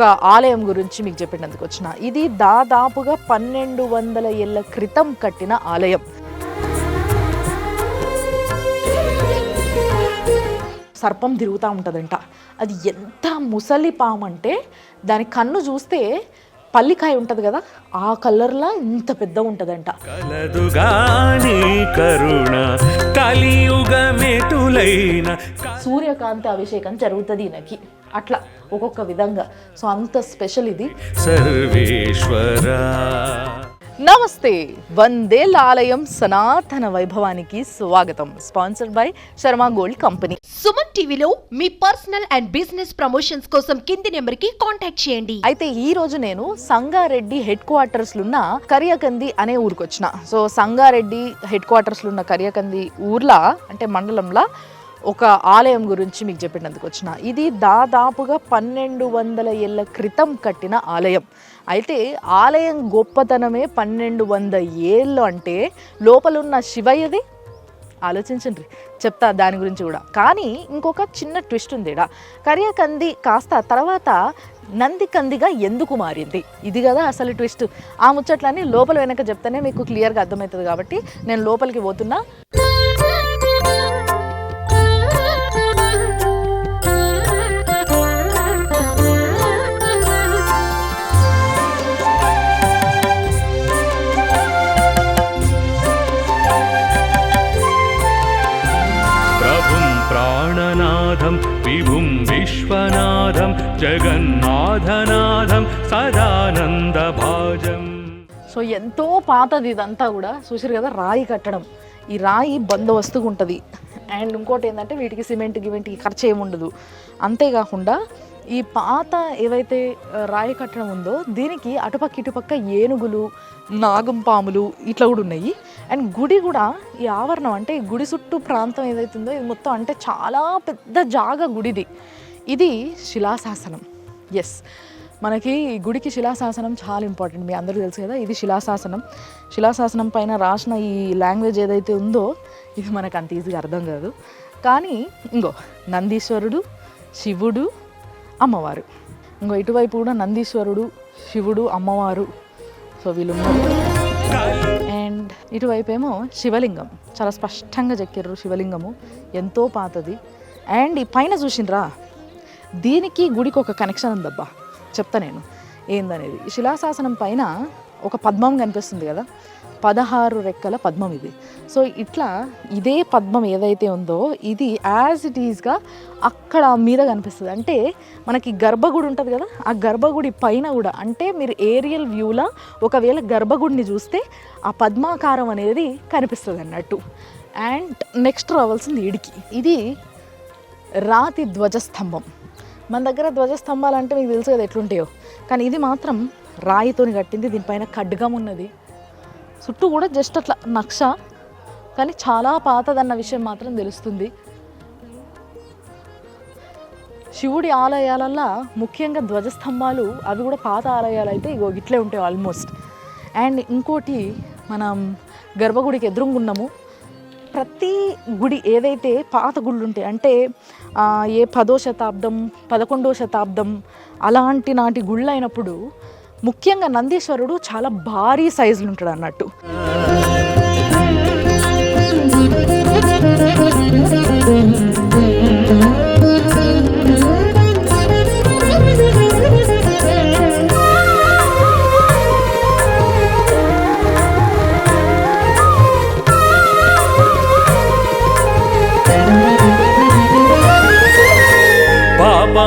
ఒక ఆలయం గురించి మీకు చెప్పినందుకు వచ్చిన. ఇది దాదాపుగా పన్నెండు వందల ఏళ్ళ క్రితం కట్టిన ఆలయం. సర్పం తిరుగుతూ ఉంటుందంట. అది ఎంత ముసలి పాము అంటే దాని కన్ను చూస్తే పల్లికాయ ఉంటుంది కదా ఆ కలర్లా ఇంత పెద్ద ఉంటుందంట. సూర్యకాంతి అభిషేకం జరుగుతుంది ఈయనకి. అట్లా ఒక్కొక్క విధంగా. సో అంత స్పెషల్ ఇది. సర్వేశ్వరా. నమస్తే. వందేళ్ళ ఆలయం సనాతన వైభవానికి స్వాగతం. Sponsored by Sharma gold company. Suman టీవీలో మీ పర్సనల్ అండ్ బిజినెస్ ప్రమోషన్స్ కోసం కింది నెంబర్కి కాంటాక్ట్ చేయండి. అయితే ఈ రోజు నేను సంగారెడ్డి హెడ్ క్వార్టర్స్ ఉన్న కరియకంది అనే ఊరికి వచ్చిన సో సంగారెడ్డి హెడ్ క్వార్టర్స్ ఉన్న కరియకంది ఊర్లా అంటే మండలంలో ఒక ఆలయం గురించి మీకు చెప్పినందుకు వచ్చిన. ఇది దాదాపుగా పన్నెండు వందల ఏళ్ళ క్రితం కట్టిన ఆలయం. అయితే ఆలయం గొప్పతనమే పన్నెండు వంద ఏళ్ళు అంటే లోపలున్న శివయ్యది? ఆలోచించండి. చెప్తా దాని గురించి కూడా. కానీ ఇంకొక చిన్న ట్విస్ట్ ఉందిడా ఈడ. కరియకంది కాస్త తర్వాత నంది కందిగా ఎందుకు మారింది? ఇది కదా అసలు ట్విస్ట్. ఆ ముచ్చట్లన్నీ లోపల వెనక చెప్తేనే మీకు క్లియర్గా అర్థమవుతుంది కాబట్టి నేను లోపలికి పోతున్నా. సో ఎంతో పాతది ఇదంతా కూడా. చూసారు కదా రాయి కట్టడం. ఈ రాయి బందోబస్తుగా ఉంటుంది. అండ్ ఇంకోటి ఏంటంటే వీటికి సిమెంట్ గిమెంట్కి ఖర్చు ఏముండదు అంతేకాకుండా ఈ పాత ఏవైతే రాయి కట్టడం ఉందో దీనికి అటుపక్క ఇటుపక్క ఏనుగులు నాగం పాములు ఇట్లా కూడా ఉన్నాయి. అండ్ గుడి కూడా ఈ ఆవరణం అంటే ఈ గుడి చుట్టూ ప్రాంతం ఏదైతే ఉందో ఇది మొత్తం అంటే చాలా పెద్ద జాగ గుడిది. ఇది శిలాశాసనం. ఎస్ మనకి ఈ గుడికి శిలాశాసనం చాలా ఇంపార్టెంట్. మీ అందరూ తెలుసు కదా ఇది శిలాశాసనం. శిలాశాసనం పైన రాసిన ఈ లాంగ్వేజ్ ఏదైతే ఉందో ఇది మనకు అంత ఈజీగా అర్థం కాదు. కానీ ఇంకో నందీశ్వరుడు శివుడు అమ్మవారు. ఇంకో ఇటువైపు కూడా నందీశ్వరుడు శివుడు అమ్మవారు. సో వీళ్ళు అండ్ ఇటువైపు ఏమో శివలింగం. చాలా స్పష్టంగా చెక్కారు శివలింగము. ఎంతో పాతది. అండ్ ఈ పైన చూసిండ్రా దీనికి గుడికి ఒక కనెక్షన్ ఉందబ్బా. చెప్తా నేను. ఏందనేది? శిలాశాసనం పైన ఒక పద్మం కనిపిస్తుంది కదా? పదహారు రెక్కల పద్మం ఇది. సో ఇట్లా ఇదే పద్మం ఏదైతే ఉందో ఇది యాజ్ ఇట్ ఈజ్గా అక్కడ మీద కనిపిస్తుంది. అంటే మనకి గర్భగుడి ఉంటుంది కదా? ఆ గర్భగుడి పైన కూడా అంటే మీరు ఏరియల్ వ్యూలో ఒకవేళ గర్భగుడిని చూస్తే ఆ పద్మాకారం అనేది కనిపిస్తుంది అన్నట్టు. అండ్ నెక్స్ట్ రావాల్సింది ఇడికి. ఇది రాతి ధ్వజస్తంభం. మన దగ్గర ధ్వజస్తంభాలు అంటే మీకు తెలుసు కదా ఎట్లుంటాయో. కానీ ఇది మాత్రం రాయితోని కట్టింది దీనిపైన ఖడ్గం ఉన్నది. చుట్టూ కూడా జస్ట్ అట్లా నక్ష కానీ చాలా పాతదన్న విషయం మాత్రం తెలుస్తుంది. శివుడి ఆలయాలల్లో ముఖ్యంగా ధ్వజస్తంభాలు అవి కూడా పాత ఆలయాలు అయితే ఇగో ఇట్లే ఉంటాయి ఆల్మోస్ట్ అండ్ ఇంకోటి మనం గర్భగుడికి ఎదురుంగున్నాము. ప్రతి గుడి ఏదైతే పాత గుళ్ళు ఉంటాయి అంటే ఏ పదో శతాబ్దం పదకొండో శతాబ్దం అలాంటి నాటి గుళ్ళు అయినప్పుడు ముఖ్యంగా నందీశ్వరుడు చాలా భారీ సైజులు ఉంటాడు అన్నట్టు.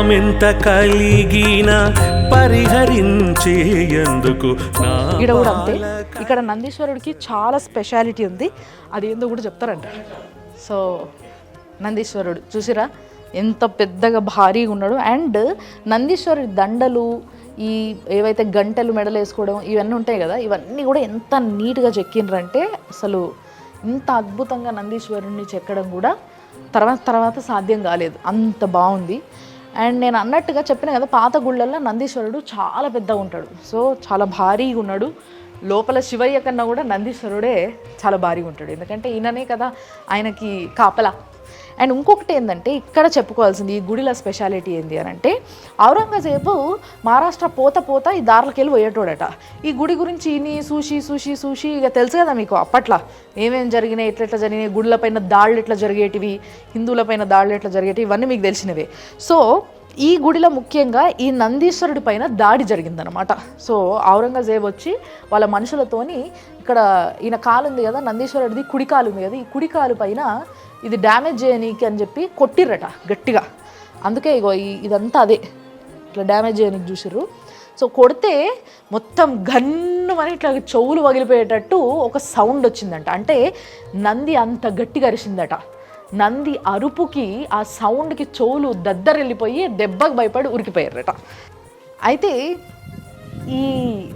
పాపమెంత కలిగిన పరిహరించేందుకు ఇక్కడ కూడా అంతే. ఇక్కడ నందీశ్వరుడికి చాలా స్పెషాలిటీ ఉంది. అది ఏందో కూడా చెప్తారంట. సో నందీశ్వరుడు చూసిరా? ఎంత పెద్దగా భారీగా ఉన్నాడు. అండ్ నందీశ్వరుడి దండలు ఈ ఏవైతే గంటలు మెడలు వేసుకోవడం ఇవన్నీ ఉంటాయి కదా ఇవన్నీ కూడా ఎంత నీట్గా చెక్కిండ్రంటే అసలు ఇంత అద్భుతంగా నందీశ్వరుడిని చెక్కడం కూడా తర్వాత తర్వాత సాధ్యం కాలేదు. అంత బాగుంది. అండ్ నేను అన్నట్టుగా చెప్పిన కదా పాత గుళ్ళల్లో నందీశ్వరుడు చాలా పెద్దగా ఉంటాడు. సో చాలా భారీగా ఉన్నాడు. లోపల శివయ్య కన్నా కూడా నందీశ్వరుడే చాలా భారీగా ఉంటాడు. ఎందుకంటే ఈయననే కదా ఆయనకి కాపలా. అండ్ ఇంకొకటి ఏంటంటే ఇక్కడ చెప్పుకోవాల్సింది ఈ గుడిలో స్పెషాలిటీ ఏంటి అని అంటే ఔరంగజేబు మహారాష్ట్ర పోత పోత ఈ దారులకి వెళ్ళి పోయేటోడట. ఈ గుడి గురించి ఇని సూషి సూషి సూషి ఇక తెలుసు కదా మీకు అప్పట్లో. ఏమేమి జరిగినాయి ఎట్లా ఎట్లా జరిగినాయి గుడిలపైన దాళ్ళు ఎట్లా జరిగేటివి హిందువుల పైన దాళ్ళు ఎట్లా జరిగేటివి ఇవన్నీ మీకు తెలిసినవే. సో ఈ గుడిలో ముఖ్యంగా ఈ నందీశ్వరుడి పైన దాడి జరిగిందనమాట సో ఔరంగజేబ్ వచ్చి వాళ్ళ మనుషులతోని ఇక్కడ ఈయన కాలు ఉంది కదా నందీశ్వరుడిది కుడి కాలు ఉంది కదా ఈ కుడి కాలు పైన ఇది డ్యామేజ్ చేయనీకి అని చెప్పి కొట్టిర్రట గట్టిగా. అందుకే ఇగో ఇదంతా అదే. ఇట్లా డ్యామేజ్ చేయనీకి చూసిర్రు. సో కొడితే మొత్తం గన్ను అని ఇట్లా చెవులు పగిలిపోయేటట్టు ఒక సౌండ్ వచ్చిందంట. అంటే నంది అంత గట్టిగా అరిసిందట. నంది అరుపుకి ఆ సౌండ్కి చెవులు దద్దరెళ్ళిపోయి దెబ్బకు భయపడి ఉరికిపోయారట. అయితే ఈ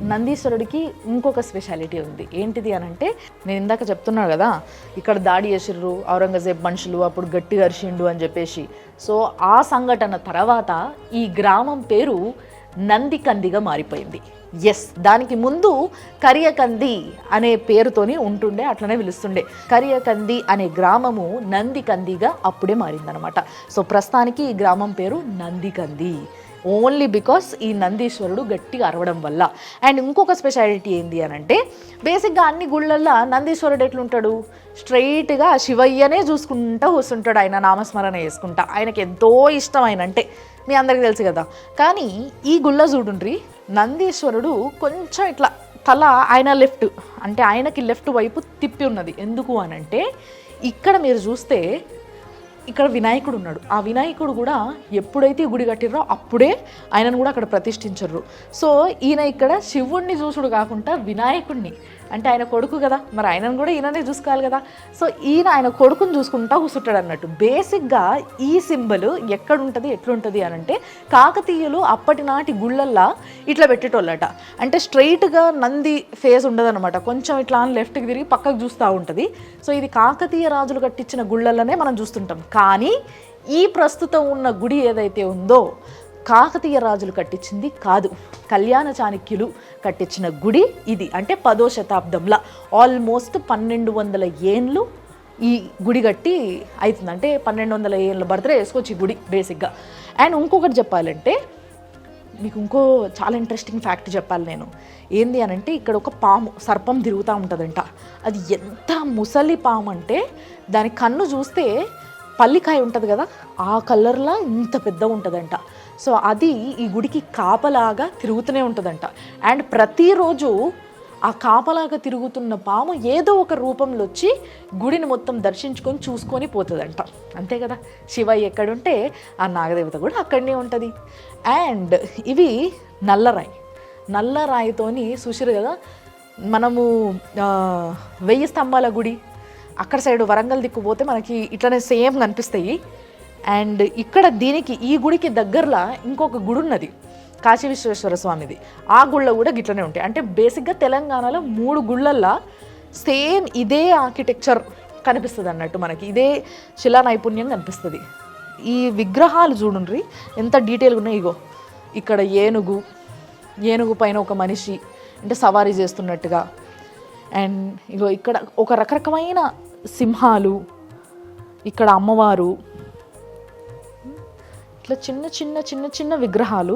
నందీశ్వరుడికి ఇంకొక స్పెషాలిటీ ఉంది. ఏంటిది అని అంటే నేను ఇందాక చెప్తున్నాను కదా ఇక్కడ దాడి చేసిర్రు ఔరంగజేబ్ మనుషులు అప్పుడు గట్టి అరిచిండు అని చెప్పేసి. సో ఆ సంఘటన తర్వాత ఈ గ్రామం పేరు నందికందిగా మారిపోయింది. ఎస్ దానికి ముందు కరియకంది అనే పేరుతోని ఉంటుండే అట్లనే పిలుస్తుండే. కరియకంది అనే గ్రామము నందికందిగా అప్పుడే మారిందనమాట సో ప్రస్తుతానికి ఈ గ్రామం పేరు నందికంది. ఓన్లీ బికాస్ ఈ నందీశ్వరుడు గట్టిగా అరవడం వల్ల. అండ్ ఇంకొక స్పెషాలిటీ ఏంటి అని అంటే బేసిక్గా అన్ని గుళ్ళల్లో నందీశ్వరుడు ఎట్లుంటాడు? స్ట్రైట్గా శివయ్యనే చూసుకుంటా కూర్చుంటాడు ఆయన నామస్మరణ చేసుకుంటా. ఆయనకి ఎంతో ఇష్టం ఆయన అంటే. మీ అందరికీ తెలుసు కదా. కానీ ఈ గుళ్ళ చూడుండ్రి నందీశ్వరుడు కొంచెం ఇట్లా తల ఆయన లెఫ్ట్ అంటే ఆయనకి లెఫ్ట్ వైపు తిప్పి ఉన్నది. ఎందుకు అని అంటే ఇక్కడ మీరు చూస్తే ఇక్కడ వినాయకుడు ఉన్నాడు. ఆ వినాయకుడు కూడా ఎప్పుడైతే గుడి కట్టిర్రో అప్పుడే ఆయనను కూడా అక్కడ ప్రతిష్ఠించరు సో ఈయన ఇక్కడ శివుణ్ణి చూసుడు కాకుండా వినాయకుడిని అంటే ఆయన కొడుకు కదా మరి ఆయనను కూడా ఈయననే చూసుకోవాలి కదా. సో ఈయన ఆయన కొడుకుని చూసుకుంటా కూర్చుంటాడు అన్నట్టు. బేసిక్గా ఈ సింబల్ ఎక్కడుంటుంది ఎట్లుంటుంది అని అంటే కాకతీయులు అప్పటి నాటి గుళ్ళల్లా ఇట్లా పెట్టేటోళ్ళట. అంటే స్ట్రైట్గా నంది ఫేస్ ఉండదన్నమాట. కొంచెం ఇట్లా అని లెఫ్ట్కి తిరిగి పక్కకు చూస్తూ ఉంటుంది. సో ఇది కాకతీయ రాజులు కట్టించిన గుళ్ళల్లోనే మనం చూస్తుంటాం. కానీ ఈ ప్రస్తుతం ఉన్న గుడి ఏదైతే ఉందో కాకతీయ రాజులు కట్టించింది కాదు కళ్యాణ చాణక్యులు కట్టించిన గుడి ఇది. అంటే పదో శతాబ్దంలో ఆల్మోస్ట్ పన్నెండు వందల ఏండ్లు ఈ గుడి కట్టి అవుతుంది అంటే పన్నెండు వందల ఏళ్ళ బర్త్డే వేసుకోవచ్చు ఈ గుడి బేసిక్గా అండ్ ఇంకొకటి చెప్పాలంటే మీకు ఇంకో చాలా ఇంట్రెస్టింగ్ ఫ్యాక్ట్ చెప్పాలి నేను. ఏంది అని అంటే ఇక్కడ ఒక పాము సర్పం తిరుగుతూ ఉంటుందంట. అది ఎంత ముసలి పాము అంటే దాని కన్ను చూస్తే పల్లికాయ ఉంటుంది కదా ఆ కలర్లా ఇంత పెద్ద ఉంటుందంట. సో అది ఈ గుడికి కాపలాగా తిరుగుతూనే ఉంటుందంట. అండ్ ప్రతిరోజు ఆ కాపలాగా తిరుగుతున్న పాము ఏదో ఒక రూపంలో వచ్చి గుడిని మొత్తం దర్శించుకొని చూసుకొని పోతుందంట. అంతే కదా? శివయ్య ఎక్కడుంటే ఆ నాగదేవత కూడా అక్కడనే ఉంటుంది. అండ్ ఇవి నల్లరాయి. నల్లరాయితోని చూసిరు కదా? మనము వెయ్యి స్తంభాల గుడి. అక్కడ సైడ్ వరంగల్ దిక్కు పోతే మనకి ఇట్లనే సేమ్ కనిపిస్తాయి. అండ్ ఇక్కడ దీనికి ఈ గుడికి దగ్గరలో ఇంకొక గుడి ఉన్నది కాశీ విశ్వేశ్వర స్వామిది. ఆ గుళ్ళ కూడా గిట్లనే ఉంటాయి. అంటే బేసిక్గా తెలంగాణలో మూడు గుళ్ళల్లో సేమ్ ఇదే ఆర్కిటెక్చర్ కనిపిస్తుంది అన్నట్టు మనకి. ఇదే శిలా నైపుణ్యం కనిపిస్తుంది. ఈ విగ్రహాలు చూడండి ఎంత డీటెయిల్గా ఉన్నాయి ఇగో. ఇక్కడ ఏనుగు ఏనుగు పైన ఒక మనిషి అంటే సవారీ చేస్తున్నట్టుగా. అండ్ ఇగో ఇక్కడ ఒక రకరకమైన సింహాలు ఇక్కడ అమ్మవారు ఇట్లా చిన్న చిన్న చిన్న చిన్న విగ్రహాలు.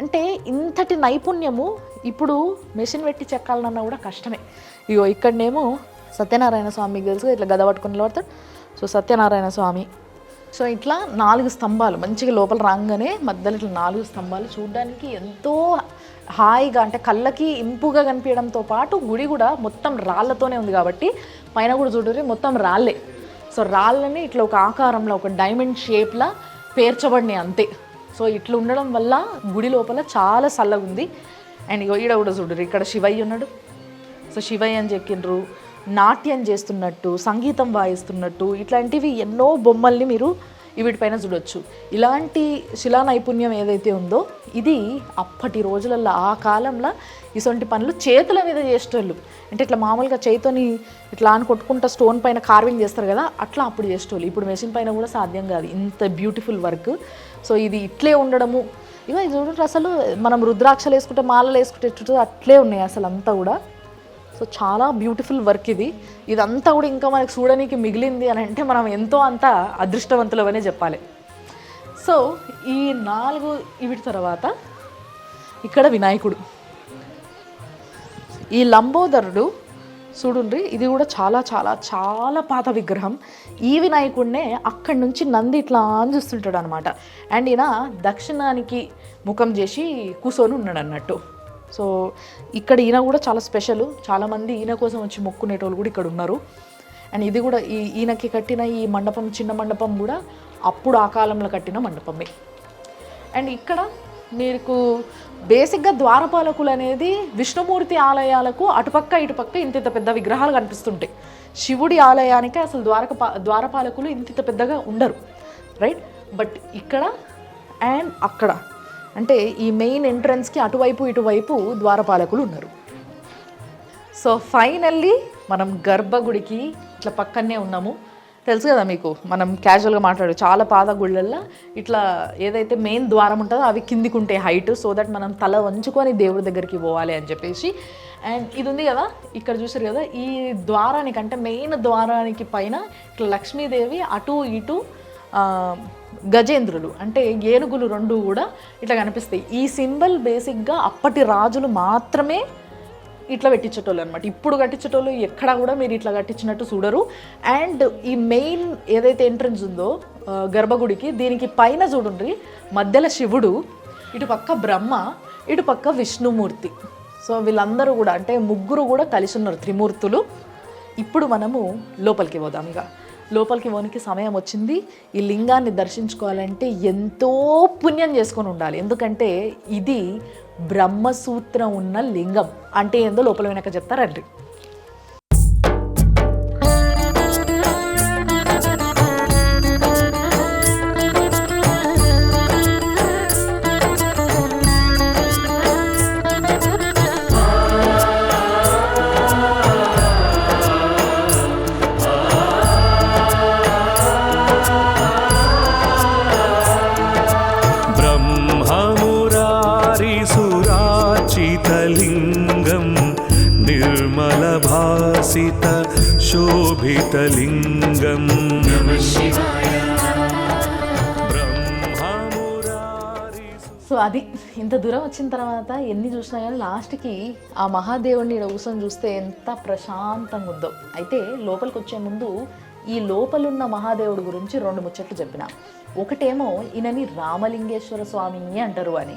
అంటే ఇంతటి నైపుణ్యము ఇప్పుడు మెషిన్ పెట్టి చెక్కాలన్నా కూడా కష్టమే. ఇగో ఇక్కడనేమో సత్యనారాయణ స్వామికి తెలుసు ఇట్లా గద పట్టుకుని నిలబడతాడు. సో సత్యనారాయణ స్వామి. సో ఇట్లా నాలుగు స్తంభాలు మంచిగా లోపల రాగానే మధ్యలో ఇట్లా నాలుగు స్తంభాలు చూడడానికి ఎంతో హాయిగా అంటే కళ్ళకి ఇంపుగా కనిపించడంతో పాటు గుడి కూడా మొత్తం రాళ్ళతోనే ఉంది కాబట్టి పైన కూడా చూడరు మొత్తం రాళ్ళే సో రాళ్ళని ఇట్లా ఒక ఆకారంలో ఒక డైమండ్ షేప్లా పేర్చబడినాయి అంతే. సో ఇట్లా ఉండడం వల్ల గుడి లోపల చాలా చల్లగా ఉంది అండ్ ఈడ కూడా చూడరు ఇక్కడ శివయ్య ఉన్నాడు. సో శివయ్య అని చెక్కిండ్రు నాట్యం చేస్తున్నట్టు సంగీతం వాయిస్తున్నట్టు ఇట్లాంటివి ఎన్నో బొమ్మల్ని మీరు వీటిపైన చూడొచ్చు. ఇలాంటి శిలా నైపుణ్యం ఏదైతే ఉందో ఇది అప్పటి రోజులలో ఆ కాలంలో ఇటువంటి పనులు చేతుల మీద చేసేటోళ్ళు. అంటే ఇట్లా మామూలుగా చేయితోని ఇట్లా అని కొట్టుకుంటా స్టోన్ పైన కార్వింగ్ చేస్తారు కదా అట్లా అప్పుడు చేసేటోళ్ళు. ఇప్పుడు మెషిన్ పైన కూడా సాధ్యం కాదు. ఇంత బ్యూటిఫుల్ వర్క్. సో ఇది ఇట్లే ఉండడము. ఇవో ఇది చూడండి అసలు మనం రుద్రాక్షలు వేసుకుంటే మాలలు వేసుకుంటే ఎట్టుంటుందో అట్లే ఉన్నాయి అసలు అంతా కూడా. సో చాలా బ్యూటిఫుల్ వర్క్ ఇది. ఇదంతా కూడా ఇంకా మనకు చూడడానికి మిగిలింది అని అంటే మనం ఎంతో అంత అదృష్టవంతులవనే చెప్పాలి. సో ఈ నాలుగు వీటి తర్వాత ఇక్కడ వినాయకుడు. ఈ లంబోదరుడు చూడుండ్రి ఇది కూడా చాలా చాలా చాలా పాత విగ్రహం. ఈ వినాయకుడినే అక్కడి నుంచి నంది ఇట్లా అని చూస్తుంటాడు అనమాట అండ్ ఈయన దక్షిణానికి ముఖం చేసి కూసోని ఉన్నాడు అన్నట్టు సో ఇక్కడ ఈయన కూడా చాలా స్పెషల్. చాలామంది ఈయన కోసం వచ్చి మొక్కునేటోళ్ళు కూడా ఇక్కడ ఉన్నారు. అండ్ ఇది కూడా ఈ ఈయనకి కట్టిన ఈ మండపం చిన్న మండపం కూడా అప్పుడు ఆ కాలంలో కట్టిన మండపమే. అండ్ ఇక్కడ మీకు బేసిక్గా ద్వారపాలకులు అనేది విష్ణుమూర్తి ఆలయాలకు అటుపక్క ఇటుపక్క ఇంత ఇంత పెద్ద విగ్రహాలు కనిపిస్తుంటాయి. శివుడి ఆలయానికి అసలు ద్వారక ద్వారపాలకులు ఇంత ఇంత పెద్దగా ఉండరు. రైట్? బట్ ఇక్కడ అండ్ అక్కడ. అంటే ఈ మెయిన్ ఎంట్రన్స్కి అటువైపు ఇటువైపు ద్వారపాలకులు ఉన్నారు. సో ఫైనల్లీ మనం గర్భగుడికి ఇట్లా పక్కనే ఉన్నాము. తెలుసు కదా మీకు మనం క్యాజువల్గా మాట్లాడు చాలా పాత గుళ్ళల్లో ఇట్లా ఏదైతే మెయిన్ ద్వారం ఉంటుందో అవి కిందికి ఉంటాయి హైట్ సో దట్ మనం తల వంచుకొని దేవుడి దగ్గరికి పోవాలి అని చెప్పేసి. అండ్ ఇది ఉంది కదా ఇక్కడ చూసారు కదా ఈ ద్వారానికి అంటే మెయిన్ ద్వారానికి పైన ఇట్లా లక్ష్మీదేవి అటు ఇటు గజేంద్రులు అంటే ఏనుగులు రెండు కూడా ఇట్లా కనిపిస్తాయి. ఈ సింబల్ బేసిక్గా అప్పటి రాజులు మాత్రమే ఇట్లా పెట్టించేటోళ్ళు అనమాట ఇప్పుడు కట్టించేటోళ్ళు ఎక్కడా కూడా మీరు ఇట్లా కట్టించినట్టు చూడరు. అండ్ ఈ మెయిన్ ఏదైతే ఎంట్రన్స్ ఉందో గర్భగుడికి దీనికి పైన చూడండి మధ్యలో శివుడు ఇటు పక్క బ్రహ్మ ఇటు పక్క విష్ణుమూర్తి. సో వీళ్ళందరూ కూడా అంటే ముగ్గురు కూడా కలిసి ఉన్నారు త్రిమూర్తులు. ఇప్పుడు మనము లోపలికి పోదాం ఇక. లోపలికి వనికి సమయం వచ్చింది. ఈ లింగాన్ని దర్శించుకోవాలంటే ఎంతో పుణ్యం చేసుకొని ఉండాలి. ఎందుకంటే ఇది బ్రహ్మసూత్రం ఉన్న లింగం. అంటే ఏందో లోపల వెనక చెప్తారండి. అది. ఇంత దూరం వచ్చిన తర్వాత ఎన్ని చూసినా కానీ లాస్ట్కి ఆ మహాదేవుడిని ఈడ కూర్చొని చూస్తే ఎంత ప్రశాంతంగా ఉందో. అయితే లోపలికి వచ్చే ముందు ఈ లోపలున్న మహాదేవుడి గురించి రెండు ముచ్చట్లు చెప్పిన. ఒకటేమో ఈయనని రామలింగేశ్వర స్వామి అంటారు అని.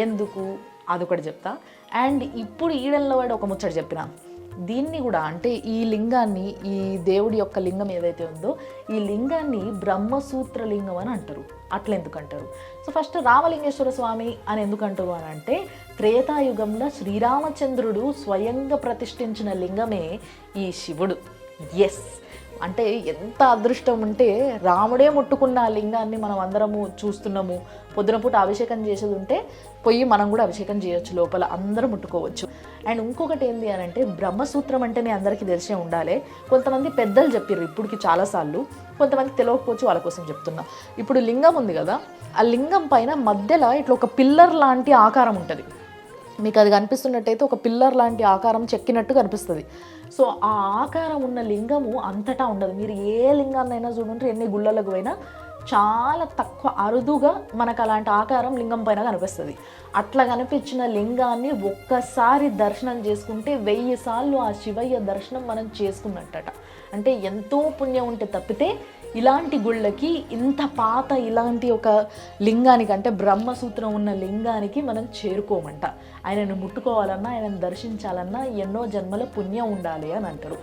ఎందుకు? అదొకటి చెప్తా. అండ్ ఇప్పుడు ఈడల్లో వాడు ఒక ముచ్చట చెప్పిన. దీన్ని కూడా అంటే ఈ లింగాన్ని ఈ దేవుడి యొక్క లింగం ఏదైతే ఉందో ఈ లింగాన్ని బ్రహ్మసూత్ర లింగం అని అంటారు. అట్లా ఎందుకంటారు సో ఫస్ట్ రామలింగేశ్వర స్వామి అని ఎందుకంటారు అని అంటే త్రేతాయుగంలో శ్రీరామచంద్రుడు స్వయంగా ప్రతిష్ఠించిన లింగమే ఈ శివుడు. ఎస్ అంటే ఎంత అదృష్టం ఉంటే రాముడే ముట్టుకున్న ఆ లింగాన్ని మనం అందరము చూస్తున్నాము. పొద్దున పూట అభిషేకం చేసేది ఉంటే పోయి మనం కూడా అభిషేకం చేయొచ్చు లోపల అందరూ ముట్టుకోవచ్చు. అండ్ ఇంకొకటి ఏంటి అని అంటే బ్రహ్మసూత్రం అంటే మీ అందరికీ తెలిసే ఉండాలి. కొంతమంది పెద్దలు చెప్పారు ఇప్పటికి చాలాసార్లు కొంతమంది తెలియకపోవచ్చు వాళ్ళ కోసం చెప్తున్నా. ఇప్పుడు లింగం ఉంది కదా ఆ లింగం పైన మధ్యలో ఇట్లా ఒక పిల్లర్ లాంటి ఆకారం ఉంటుంది. మీకు అది కనిపిస్తున్నట్టయితే ఒక పిల్లర్ లాంటి ఆకారం చెక్కినట్టు కనిపిస్తుంది. సో ఆ ఆకారం ఉన్న లింగము అంతటా ఉండదు. మీరు ఏ లింగాన్నైనా చూడండి ఎన్ని గుళ్ళలకు పోయినా చాలా తక్కువ అరుదుగా మనకు అలాంటి ఆకారం లింగం పైన కనిపిస్తుంది. అట్లా కనిపించిన లింగాన్ని ఒక్కసారి దర్శనం చేసుకుంటే వెయ్యి సార్లు ఆ శివయ్య దర్శనం మనం చేసుకున్నట్టట. అంటే ఎంతో పుణ్యం ఉంటే తప్పితే ఇలాంటి గుళ్ళకి ఇంత పాత ఇలాంటి ఒక లింగానికి అంటే బ్రహ్మసూత్రం ఉన్న లింగానికి మనం చేరుకోమంట. ఆయనను ముట్టుకోవాలన్నా ఆయనను దర్శించాలన్నా ఎన్నో జన్మల పుణ్యం ఉండాలి అని అంటారు.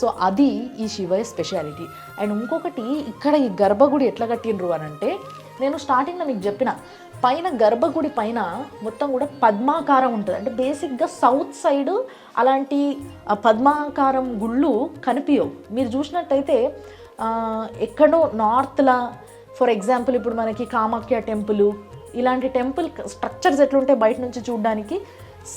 సో అది ఈ శివయ్య స్పెషాలిటీ. అండ్ ఇంకొకటి ఇక్కడ ఈ గర్భగుడి ఎట్లా కట్టిండ్రు అని అంటే నేను స్టార్టింగ్లో మీకు చెప్పిన పైన గర్భగుడి పైన మొత్తం కూడా పద్మాకారం ఉంటుంది. అంటే బేసిక్గా సౌత్ సైడ్ అలాంటి పద్మాకారం గుళ్ళు కనిపించవు మీరు చూసినట్టయితే ఎక్కడో నార్త్లా ఫర్ ఎగ్జాంపుల్ ఇప్పుడు మనకి కామాఖ్య టెంపుల్ ఇలాంటి టెంపుల్ స్ట్రక్చర్స్ ఎట్లుంటే బయట నుంచి చూడడానికి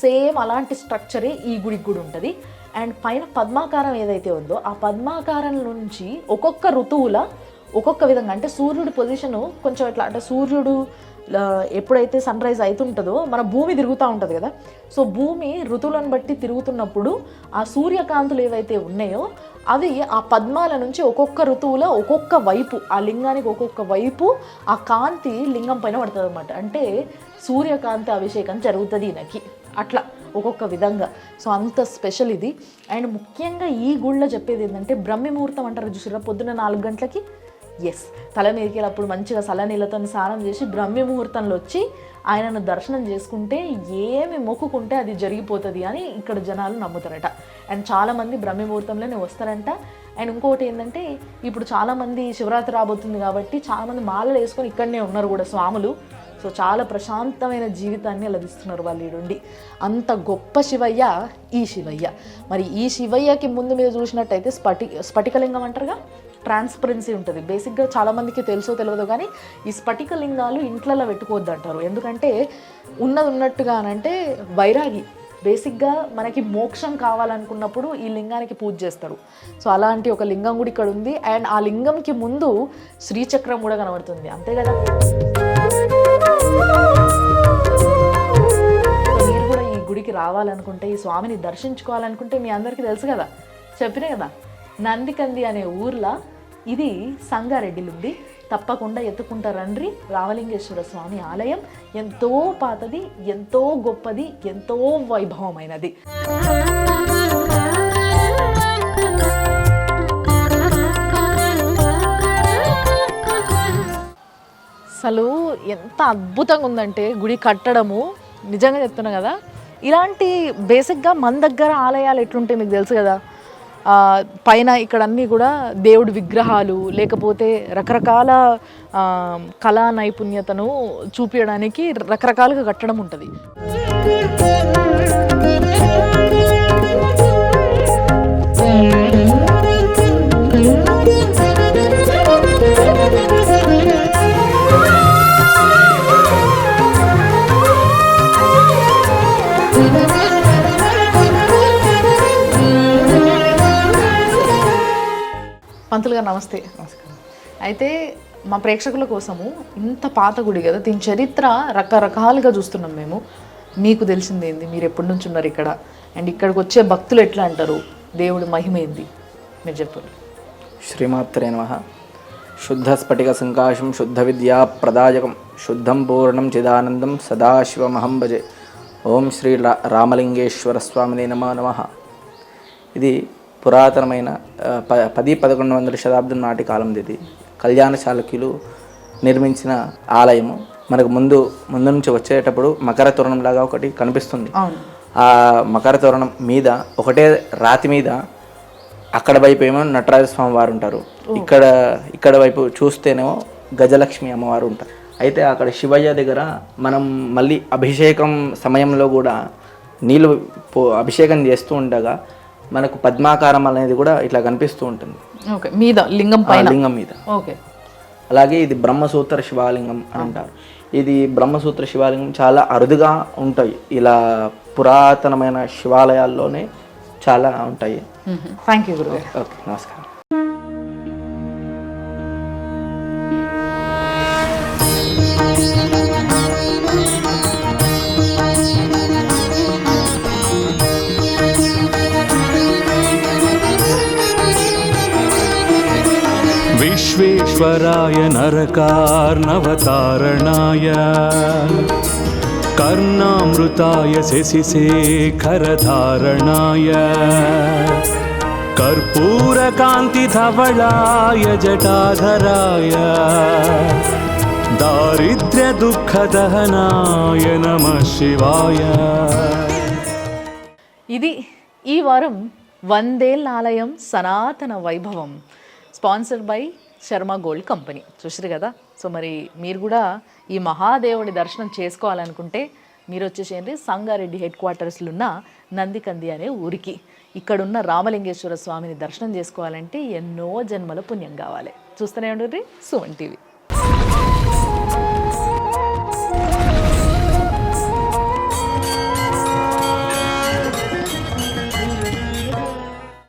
సేమ్ అలాంటి స్ట్రక్చరే ఈ గుడికి కూడా ఉంటుంది. అండ్ పైన పద్మాకారం ఏదైతే ఉందో ఆ పద్మాకారం నుంచి ఒక్కొక్క ఋతువుల ఒక్కొక్క విధంగా అంటే సూర్యుడి పొజిషన్ కొంచెం ఇట్లా అంటే సూర్యుడు ఎప్పుడైతే సన్ రైజ్ అవుతుంటుందో మన భూమి తిరుగుతూ ఉంటుంది కదా. సో భూమి ఋతువులను బట్టి తిరుగుతున్నప్పుడు ఆ సూర్యకాంతులు ఏవైతే ఉన్నాయో అవి ఆ పద్మాల నుంచి ఒక్కొక్క ఋతువులో ఒక్కొక్క వైపు ఆ లింగానికి ఒక్కొక్క వైపు ఆ కాంతి లింగం పైన పడుతుంది అనమాట అంటే సూర్యకాంతి అభిషేకం జరుగుతుంది ఈయనకి. అట్లా ఒక్కొక్క విధంగా. సో అంత స్పెషల్ ఇది. అండ్ ముఖ్యంగా ఈ గుళ్ళో చెప్పేది ఏంటంటే బ్రహ్మి ముహూర్తం అంటారు చూసారా పొద్దున్న నాలుగు గంటలకి? ఎస్ తల మీదకి అప్పుడు మంచిగా చల్లనీళ్ళతో స్నానం చేసి బ్రహ్మి ముహూర్తంలో వచ్చి ఆయనను దర్శనం చేసుకుంటే ఏమి మొక్కుకుంటే అది జరిగిపోతుంది అని ఇక్కడ జనాలు నమ్ముతారట. అండ్ చాలామంది బ్రహ్మి ముహూర్తంలోనే వస్తారంట. అండ్ ఇంకొకటి ఏంటంటే ఇప్పుడు చాలామంది శివరాత్రి రాబోతుంది కాబట్టి చాలామంది మాలలు వేసుకొని ఇక్కడనే ఉన్నారు కూడా స్వాములు. సో చాలా ప్రశాంతమైన జీవితాన్ని లభిస్తున్నారు వాళ్ళు నుండి అంత గొప్ప శివయ్య ఈ శివయ్య. మరి ఈ శివయ్యకి ముందు మీరు చూసినట్టయితే స్ఫటి స్ఫటికలింగం అంటారుగా? ట్రాన్స్పరెన్సీ ఉంటుంది. బేసిక్గా చాలామందికి తెలుసో తెలియదు కానీ ఈ స్ఫటిక లింగాలు ఇంట్లలో పెట్టుకోవద్దు అంటారు ఎందుకంటే ఉన్నది ఉన్నట్టుగానంటే వైరాగి. బేసిక్గా మనకి మోక్షం కావాలనుకున్నప్పుడు ఈ లింగానికి పూజ చేస్తారు. సో అలాంటి ఒక లింగం కూడా ఇక్కడ ఉంది. అండ్ ఆ లింగంకి ముందు శ్రీచక్రం కూడా కనబడుతుంది. అంతే కదా? మీరు కూడా ఈ గుడికి రావాలనుకుంటే ఈ స్వామిని దర్శించుకోవాలనుకుంటే మీ అందరికీ తెలుసు కదా? చెప్పినా కదా? నందికంది అనే ఊర్లో ఇది సంగారెడ్డిలుంది తప్పకుండా ఎత్తుకుంటా రండ్రి రామలింగేశ్వర స్వామి ఆలయం ఎంతో పాతది ఎంతో గొప్పది ఎంతో వైభవమైనది. అసలు ఎంత అద్భుతంగా ఉందంటే గుడి కట్టడము. నిజంగా చెప్తున్నా కదా. ఇలాంటి బేసిక్గా మన దగ్గర ఆలయాలు ఎట్లుంటాయి మీకు తెలుసు కదా. పైన ఇక్కడ అన్నీ కూడా దేవుడి విగ్రహాలు లేకపోతే రకరకాల కళా నైపుణ్యతను చూపించడానికి రకరకాలుగా కట్టడం ఉంటుంది. పంతులు గారు నమస్తే అయితే మా ప్రేక్షకుల కోసము ఇంత పాత గుడి కదా దీని చరిత్ర రకరకాలుగా చూస్తున్నాం మేము. మీకు తెలిసిందేంది? మీరు ఎప్పటి నుంచి ఉన్నారు ఇక్కడ? అండ్ ఇక్కడికి వచ్చే భక్తులు ఎట్లా అంటారు? దేవుడి మహిమ ఏంది మీరు చెప్పండి. శ్రీమాత్రే నమ. శుద్ధ స్ఫటిక సంకాశం శుద్ధ విద్యా ప్రదాయకం శుద్ధం పూర్ణం చిదానందం సదాశివమహం భజే. ఓం శ్రీ రా- రామలింగేశ్వర స్వామిని నమ నమ. ఇది పురాతనమైన ప పది పదకొండు వందల శతాబ్దం నాటి కాలంది ఇది. కళ్యాణ చాళుక్యులు నిర్మించిన ఆలయము మనకు ముందు ముందు నుంచి వచ్చేటప్పుడు మకర తోరణంలాగా ఒకటి కనిపిస్తుంది. ఆ మకర తోరణం మీద ఒకటే రాతి మీద అక్కడ వైపు ఏమో నటరాజ స్వామి వారు ఉంటారు. ఇక్కడ ఇక్కడ వైపు చూస్తేనేమో గజలక్ష్మి అమ్మవారు ఉంటారు. అయితే అక్కడ శివయ్య దగ్గర మనం మళ్ళీ అభిషేకం సమయంలో కూడా నీళ్ళు పో అభిషేకం చేస్తూ ఉండగా మనకు పద్మాకారం అనేది కూడా ఇట్లా కనిపిస్తూ ఉంటుంది. ఓకే మీద లింగం పైన? లింగం మీద. ఓకే. అలాగే ఇది బ్రహ్మసూత్ర శివాలింగం అని అంటారు. ఇది బ్రహ్మసూత్ర శివాలింగం చాలా అరుదుగా ఉంటాయి. ఇలా పురాతనమైన శివాలయాల్లోనే చాలా ఉంటాయి. థ్యాంక్ యూ గురుగారు. ఓకే నమస్కారం. विश्वेश्वराय नरकार्णवतारणाय कर्णामृताय शशिशेखरधारणाय कर्पूरकान्तिधवलाय जटाधराय दारिद्र्यदुःखदहनाय नमः शिवाय ఇది ఈ వారం వందేళ్ళ ఆలయం సనాతన వైభవం sponsored by Sharma gold company. చూసారు కదా? సో మరి మీరు కూడా ఈ మహాదేవుడి దర్శనం చేసుకోవాలనుకుంటే మీరు వచ్చేసేయండి. సంగారెడ్డి హెడ్ క్వార్టర్స్లో ఉన్న నందికంది అనే ఊరికి. ఇక్కడున్న రామలింగేశ్వర స్వామిని దర్శనం చేసుకోవాలంటే ఎన్నో జన్మల పుణ్యం కావాలి. చూస్తూనే ఉండండి సుమన్ టీవీ.